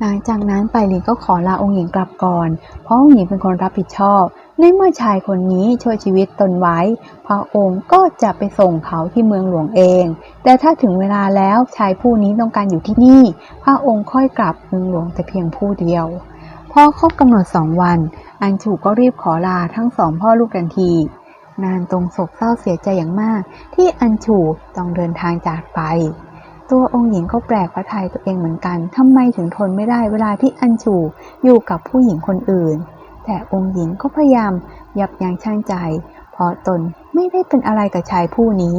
หลังจากนั้นไปหลินก็ขอลาองค์หญิงกลับก่อน เพราะองค์หญิงเป็นคนรับผิดชอบ ในเมื่อชายคนนี้ช่วยชีวิตตนไว้ พระองค์ก็จะไปส่งเขาที่เมืองหลวงเอง แต่ถ้าถึงเวลาแล้วชายผู้นี้ต้องการอยู่ที่นี่ พระองค์ค่อยกลับเมืองหลวงแต่เพียงผู้เดียว พอครบกำหนดสองวัน อันฉูก็รีบขอลาทั้งสองพ่อลูกทันที นานตรงโศกเศร้าเสียใจอย่างมาก ที่อันฉูต้องเดินทางจากไป ตัวองค์หญิงก็แปลกพระทัยตัวเองเหมือนกันทำไมถึงทนไม่ได้เวลาที่อัญชูอยู่กับผู้หญิงคนอื่น แต่องค์หญิงก็พยายามยับยั้งชั่งใจ เพราะตนไม่ได้เป็นอะไรกับชายผู้นี้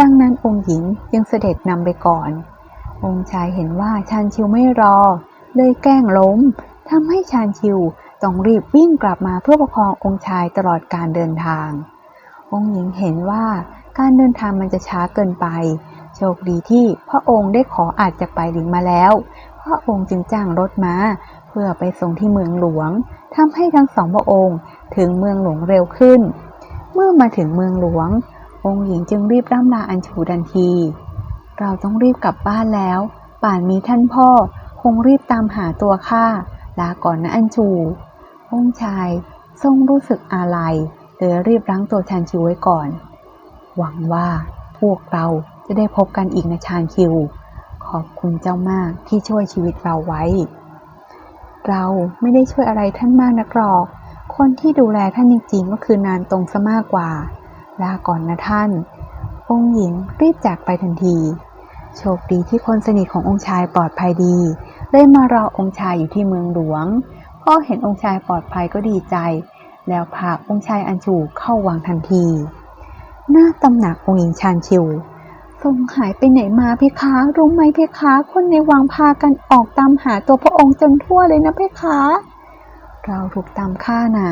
ดังนั้นองค์หญิงยังเสด็จนำไปก่อน องค์ชายเห็นว่าชานชิวไม่รอ เลยแกล้งล้มทำให้ชานชิวต้องรีบวิ่งกลับมาเพื่อประคององค์ชายตลอดการเดินทาง องค์หญิงเห็นว่าการเดินทางมันจะช้าเกินไป โชคดีที่พระองค์ได้ขออาจจะไปหลิงมาแล้ว พระองค์จึงจ้างรถม้า เพื่อไปส่งที่เมืองหลวงทำให้ทั้งสองพระองค์ถึงเมืองหลวงเร็วขึ้น เมื่อมาถึงเมืองหลวง องค์หญิงจึงรีบร่ำลาอัญชูทันที เราต้องรีบกลับบ้านแล้ว ป่านมีท่านพ่อ คงรีบตามหาตัวข้าลาก่อนนะอัญชู องค์ชายทรงรู้สึกอาลัยเลยรีบรั้งตัวชันชิวไว้ก่อน หวังว่าพวกเรา จะได้พบกันอีกนะชานคิว ขอบคุณเจ้ามากที่ช่วยชีวิตเราไว้ เราไม่ได้ช่วยอะไรท่านมากนักหรอก คนที่ดูแลท่านจริงๆก็คือนานตรงซะมากกว่า ลาก่อนนะท่าน องค์หญิงรีบจากไปทันที โชคดีที่คนสนิทขององค์ชายปลอดภัยดีเลยมารอองค์ชายอยู่ที่เมืองหลวงพ่อเห็นองค์ชายปลอดภัยก็ดีใจ แล้วพาองค์ชายอัญชูเข้าวังทันที หน้าตำหนักองค์หญิงชานชิว ทรงหายไปไหนมาเพคะ รู้ไหมเพคะ คนในวังพากันออกตามหาตัวพระองค์จนทั่วเลยนะเพคะ เราถูกตามฆ่าน่ะ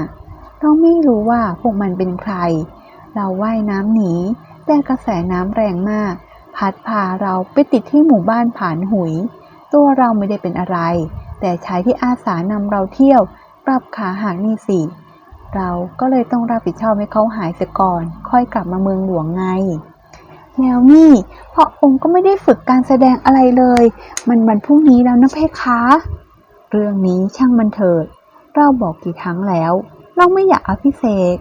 เราไม่รู้ว่าพวกมันเป็นใคร เราว่ายน้ำหนี แต่กระแสน้ำแรงมาก พัดพาเราไปติดที่หมู่บ้านผานหุย ตัวเราไม่ได้เป็นอะไร แต่ชายที่อาสานำเราเที่ยวปรับขาหากนี่สิเราก็เลยต้องรับผิดชอบให้เขาหายเสียก่อน ค่อยกลับมาเมืองหลวงไง แล้วนี่พระองค์ก็ไม่ได้ฝึกการแสดงอะไรเลย มันวันพรุ่งนี้แล้วนะเพคะ เรื่องนี้ช่างมันเถิด เราบอกกี่ครั้งแล้ว เราไม่อยากอภิเษก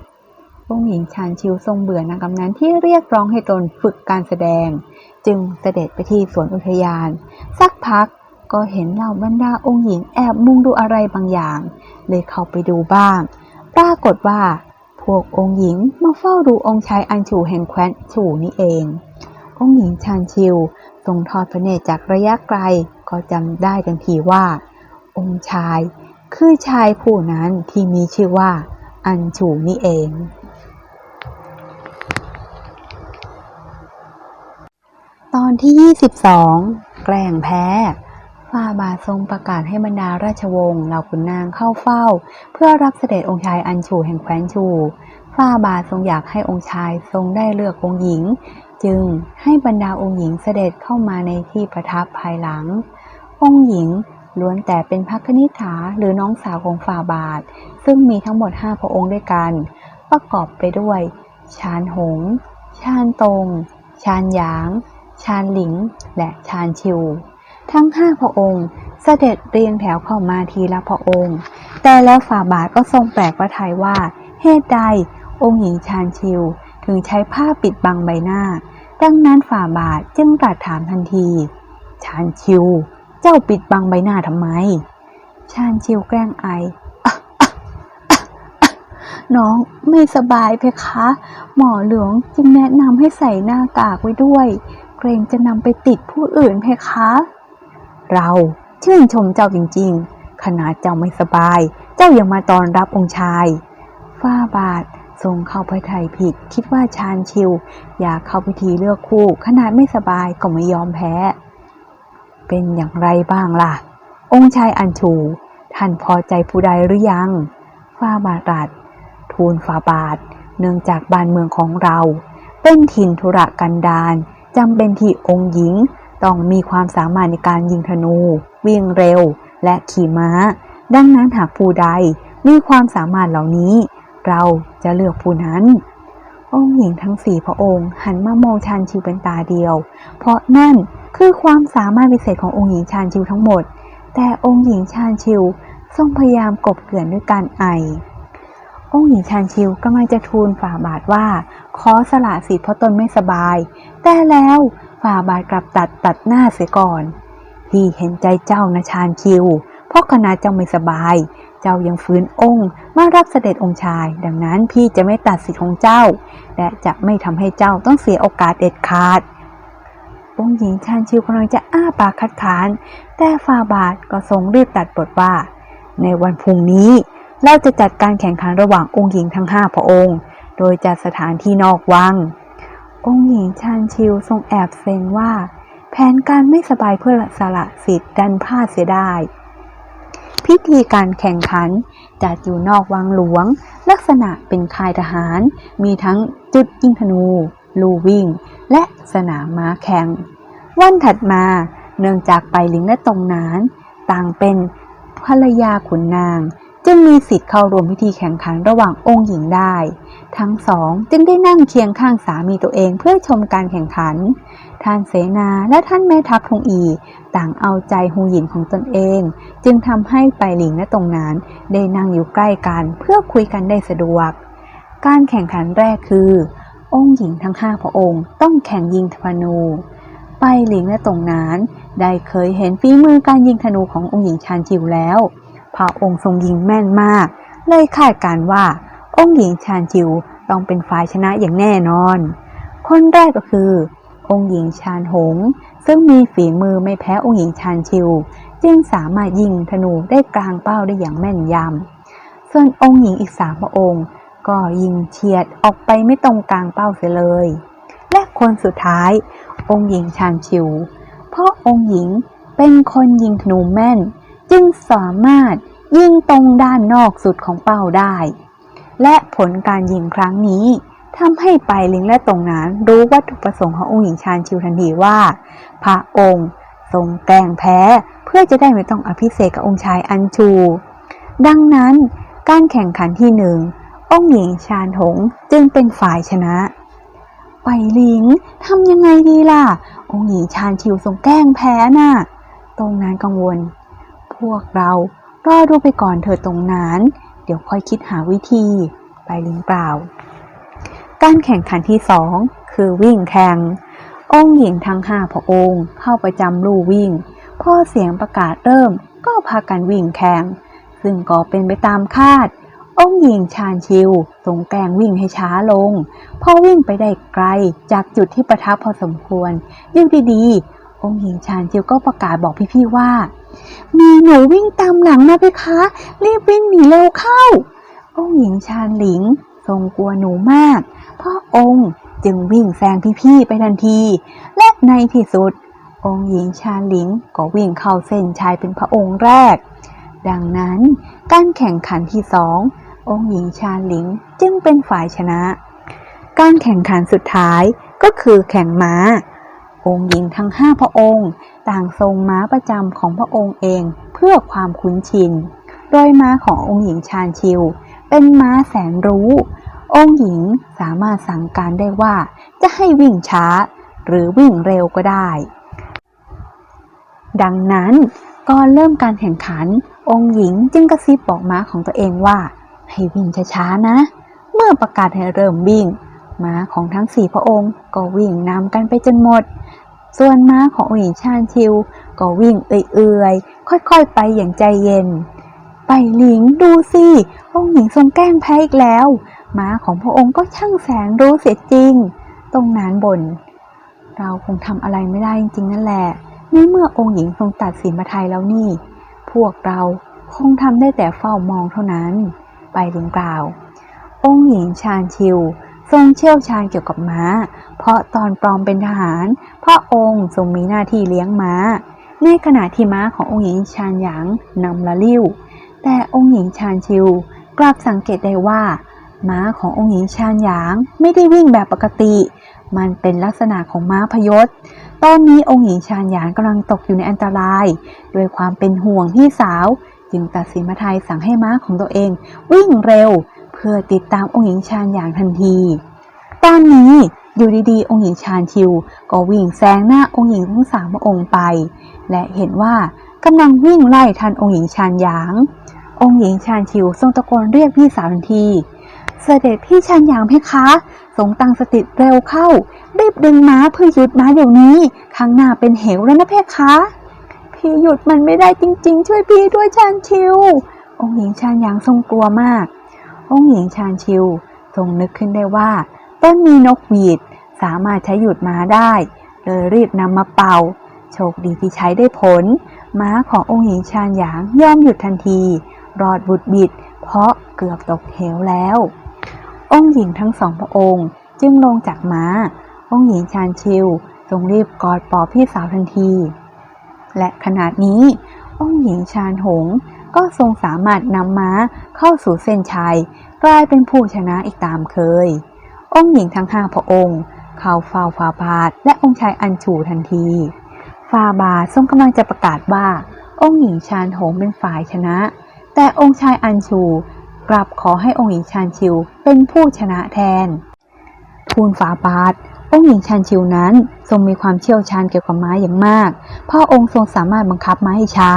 องหญิงชานชิวทรงเบื่อนางกำนันที่เรียกร้องให้ตนฝึกการแสดง จึงเสด็จไปที่สวนอุทยาน สักพักก็เห็นเหล่าบรรดาองค์หญิงแอบมุงดูอะไรบางอย่าง เลยเข้าไปดูบ้าง ปรากฏว่า พวกองค์หญิงมาเฝ้าดูองค์ชายอันฉูแห่งแคว้นฉูนี่เอง องค์หญิงชานชิวทรงทอดพระเนตรจากระยะไกลก็จำได้ทันทีว่า องค์ชายคือชายผู้นั้นที่มีชื่อว่า อันฉูนี่เอง ตอนที่ 22 แกล้งแพ้ฝ่าบาททรงประกาศให้บรรดาราชวงศ์เหล่าขุนนางเข้าเฝ้า เพื่อรับเสด็จองค์ชายอันฉูแห่งแคว้นฉูฝ่าบาททรงอยากให้องค์ชายทรงได้เลือกองค์หญิง จึงให้บรรดาองค์หญิงเสด็จเข้ามาในที่ประทับภายหลัง องค์หญิงล้วนแต่เป็นพักคณิษาหรือน้องสาวของฝ่าบาท ซึ่งมีทั้งหมดห้าพระองค์ด้วยกัน ประกอบไปด้วยชานหง ชานตงชานหยาง ชานหลิง และชานชิว ทั้งห้าพระองค์เสด็จเรียงแถวเข้ามาทีละพระองค์ แต่แล้วฝ่าบาทก็ทรงแปลกพระทัยว่าเหตุใดองค์หญิงชานชิว ถึงใช้ผ้าปิดบังใบหน้า ดังนั้นฝ่าบาทจึงตรัสถามทันที ชานชิว เจ้าปิดบังใบหน้าทำไม ชานชิวแกล้งไอน้องไม่สบายเพคะ หมอหลวงจึงแนะนำให้ใส่หน้ากากไว้ด้วย เกรงจะนำไปติดผู้อื่นเพคะ เราชื่นชมเจ้าจริงๆ ขนาดเจ้าไม่สบาย เจ้ายังมาตอนรับองค์ชาย ฝ้าบาท ทรงเข้าไปไทยผิด คิดว่าชาญชิว อยากเข้าพิธีเลือกคู่ ขนาดไม่สบายก็ไม่ยอมแพ้ เป็นอย่างไรบ้างล่ะ องค์ชายอัญชู ท่านพอใจผู้ใดหรือยังฝ้าบารัดทูลฝาบาท เนื่องจากบ้านเมืองของเรา เป็นถิ่นธุระกันดารจำเป็นที่องค์หญิงต้องมีความสามารถในการยิงธนู วิ่งเร็ว และขี่ม้า ดังนั้นหากผู้ใดมีความสามารถเหล่านี้ เราจะเลือกผู้นั้น องค์หญิงทั้งสี่พระองค์ หันมามองชานชิวเป็นตาเดียว เพราะนั่นคือความสามารถพิเศษขององค์หญิงชานชิวทั้งหมด แต่องค์หญิงชาญชิวทรงพยายามกบเกลื่อนด้วยการไอ องค์หญิงชาญชิวกำลังจะทูลฝ่าบาทว่า ขอสละสิทธิ์เพราะตนไม่สบาย แต่แล้วฝ่าบาทกลับตัดตัดหน้าเสียก่อน พี่เห็นใจเจ้านะชาญชิว ราะขณะเจ้าไม่สบาย เจ้ายังฟื้นองค์มารับเสด็จองค์ชาย ดังนั้นพี่จะไม่ตัดสิทธิ์ของเจ้า และจะไม่ทำให้เจ้าต้องเสียโอกาสเด็ดขาดองค์หญิงชาญชิวกำลังจะอ้าปากคัดค้าน แต่ฝ่าบาทก็ทรงรีบตัดบทว่า ในวันพรุ่งนี้เราจะจัดการแข่งขันระหว่างองค์หญิงทั้งห้าพระองค์ โดยจัดสถานที่นอกวัง องค์หญิงชาญชิวทรงแอบเซ็งว่า แผนการไม่สบายเพื่อสละสิทธิ์ดันพลาดเสียได้ พิธีการแข่งขัน จัดอยู่นอกวังหลวง ลักษณะเป็นค่ายทหาร มีทั้งจุดยิงธนู ลูวิ่ง และสนามม้าแข่ง วันถัดมาเนื่องจากไปลิงและตรงนาน ต่างเป็นภรรยาขุนนาง จึงมีสิทธิ์เข้าร่วมพิธีแข่งขันระหว่างองค์หญิงได้ ทั้งสองจึงได้นั่งเคียงข้างสามีตัวเองเพื่อชมการแข่งขัน ท่านเสนาและท่านแม่ทัพทงอี ต่างเอาใจหูหญิงของตนเอง จึงทำให้ไปหลิงและตรงนานได้นั่งอยู่ใกล้กันเพื่อคุยกันได้สะดวก การแข่งขันแรกคือ องค์หญิงทั้งห้าพระองค์ ต้องแข่งยิงธนูไปหลิงและตรงนานได้เคยเห็นฝีมือการยิงธนูขององค์หญิงชานชิวแล้ว พระองค์ทรงยิงแม่นมาก เลยคาดการว่า องค์หญิงชานชิวต้องเป็นฝ่ายชนะอย่างแน่นอน คนแรกก็คือ องค์หญิงชาญหง ซึ่งมีฝีมือไม่แพ้องค์หญิงชาญชิว จึงสามารถยิงธนูได้กลางเป้าได้อย่างแม่นยำ ส่วนองค์หญิงอีกสามพระองค์ ก็ยิงเฉียดออกไปไม่ตรงกลางเป้าเสียเลย และคนสุดท้าย องค์หญิงชาญชิว เพราะองค์หญิงเป็นคนยิงธนูแม่น จึงสามารถยิงตรงด้านนอกสุดของเป้าได้ และผลการยิงครั้งนี้ทำให้ไปลิงและตรงนั้นรู้วัตถุประสงค์ขององค์หญิงชาญชิวทันทีว่า พระองค์ทรงแกล้งแพ้เพื่อจะได้ไม่ต้องอภิเษกกับองค์ชายอัญชู ดังนั้นการแข่งขันที่หนึ่งองค์หญิงชาญหงจึงเป็นฝ่ายชนะไปลิงทำยังไงดีล่ะ องค์หญิงชาญชิวทรงแกล้งแพ้น่ะ ตรงนั้นกังวล พวกเรารอดูไปก่อนเถิดตรงนั้น เดี๋ยวค่อยคิดหาวิธี ไปลิงเปล่า การแข่งขันที่สองคือวิ่งแข่ง องค์หญิงทั้งห้าพระองค์เข้าประจำลู่วิ่ง พอเสียงประกาศเริ่มก็พากันวิ่งแข่ง ซึ่งก็เป็นไปตามคาด องค์หญิงชาญชิวทรงแกงวิ่งให้ช้าลง พอวิ่งไปได้ไกลจากจุดที่ประทับพอสมควรอยู่ดีๆองค์หญิงชาญชิวก็ประกาศบอกพี่ๆว่า มีหนูวิ่งตามหลังมาไปคะ รีบวิ่งหนีเร็วเข้า องค์หญิงชาญหลิงทรงกลัวหนูมากพราะองค์จึงวิ่งแซงพี่ๆไปทันที และในที่สุด องค์หญิงชาหลิงก็วิ่งเข้าเส้นชัยเป็นพระองค์แรก ดังนั้นการแข่งขันที่สององค์หญิงชาหลิงจึงเป็นฝ่ายชนะ การแข่งขันสุดท้ายก็คือแข่งม้า องค์หญิงทั้งห้าพระองค์ ต่างทรงม้าประจำของพระองค์เองเพื่อความคุ้นชิน โดยม้าขององค์หญิงชาญชิว เป็นม้าแสนรู้ องค์หญิงสามารถสั่งการได้ว่าจะให้วิ่งช้า หรือวิ่งเร็วก็ได้ ดังนั้นก่อนเริ่มการแข่งขัน องค์หญิงจึงกระซิบบอกม้าของตัวเองว่า ให้วิ่งช้าๆนะ เมื่อประกาศให้เริ่มวิ่ง ม้าของทั้งสี่พระองค์ ก็วิ่งนำกันไปจนหมด ส่วนม้าขององค์หญิงชาญชิว ก็วิ่งเอื่อยๆ ค่อยๆ ไปอย่างใจเย็น ไปหลิงดูสิองค์หญิงทรงแกล้งแพ้อีกแล้ว ม้าของพระองค์ก็ช่างแสนรู้เสียจริง ตรงนั้นบนเราคงทำอะไรไม่ได้จริงๆนั่นแหละในเมื่อองค์หญิงทรงตัดสินมาไทยแล้วนี่ พวกเราคงทำได้แต่เฝ้ามองเท่านั้น ไปหลิงกล่าว องค์หญิงชาญชิว ทรงเชี่ยวชาญเกี่ยวกับม้า เพราะตอนปลอมเป็นทหาร พระองค์ทรงมีหน้าที่เลี้ยงม้า ในขณะที่ม้าขององค์หญิงชาญหยางนำละลิ้ว แต่องค์หญิงชาญชิวกลับสังเกตได้ว่า ม้าขององค์หญิงชาญหยางไม่ได้วิ่งแบบปกติ มันเป็นลักษณะของม้าพยศ ตอนนี้องค์หญิงชาญหยางกำลังตกอยู่ในอันตราย ด้วยความเป็นห่วงพี่สาว จึงตัดสินมาไทยสั่งให้ม้าของตัวเอง วิ่งเร็ว เพื่อติดตามองค์หญิงชาญหยางทันที ตอนนี้อยู่ดีๆ องค์หญิงชาญชิว ก็วิ่งแซงหน้าองค์หญิงทั้งสามพระองค์ไป และเห็นว่ากำลังวิ่งไล่ทันองค์หญิงชานหยาง องค์หญิงชานชิวทรงตะโกนเรียกพี่สาวทันที เสด็จพี่ชานหยางเพคะทรงตั้งสติเร็วเข้ารีบดึงม้าเพื่อหยุดม้าเดี๋ยวนี้ข้างหน้าเป็นเหวแล้วนะเพคะพี่หยุดมันไม่ได้จริง ๆ ช่วยพี่ด้วยชานชิว องค์หญิงชานหยางทรงกลัวมาก องค์หญิงชานชิวทรงนึกขึ้นได้ว่า ต้นมีนกหวีดสามารถใช้หยุดม้าได้ เลยรีบนำมาเป่า โชคดีที่ใช้ได้ผล ม้าขององค์หญิงชานหยางย่อมหยุดทันที รอดบุดบิด เพราะเกือบตกเหวแล้ว องค์หญิงทั้งสองพระองค์จึงลงจากม้า องค์หญิงชานชิวทรงรีบกอดปอบพี่สาวทันที และขณะนี้ องค์หญิงชานหง ก็ทรงสามารถนำม้าเข้าสู่เส้นชัย กลายเป็นผู้ชนะอีกตามเคย องค์หญิงทั้งห้าพระองค์ เข้าเฝ้าฟาบาทและองค์ชายอัญชูทันที ฟาบาททรงกำลังจะประกาศว่า องค์หญิงชานหงเป็นฝ่ายชนะ แต่องค์ชายอัญชูกลับขอให้องค์หญิงชานชิวเป็นผู้ชนะแทนทูลฝาบาท องค์หญิงชันชิวนั้นทรงมีความเชี่ยวชาญเกี่ยวกับม้าอย่างมากพระองค์ทรงสามารถบังคับม้าให้ช้า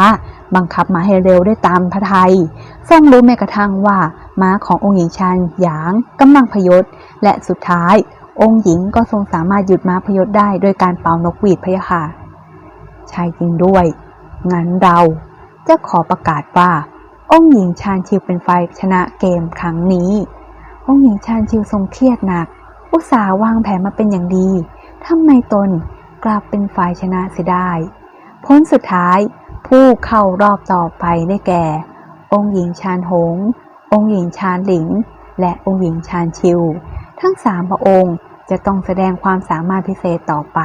บังคับม้าให้เร็วได้ตามพระทัย ทรงรู้แม้กระทั่งว่าม้าขององค์หญิงชันหยางกำลังพยศ และสุดท้าย องค์หญิงก็ทรงสามารถหยุดม้าพยศได้โดยการเป่านกหวีดพยะค่ะ ใช่จริงด้วย งั้นเราจะขอประกาศว่า องค์หญิงชานชิวเป็นฝ่ายชนะเกมครั้งนี้ องค์หญิงชานชิวทรงเครียดหนัก อุตสาห์วางแผนมาเป็นอย่างดีทำไมตนกลับเป็นฝ่ายชนะเสียได้ ผลสุดท้ายผู้เข้ารอบต่อไปได้แก่ องค์หญิงชานหง องค์หญิงชานหลิง และองค์หญิงชานชิว ทั้งสามพระองค์จะต้องแสดงความสามารถพิเศษต่อไป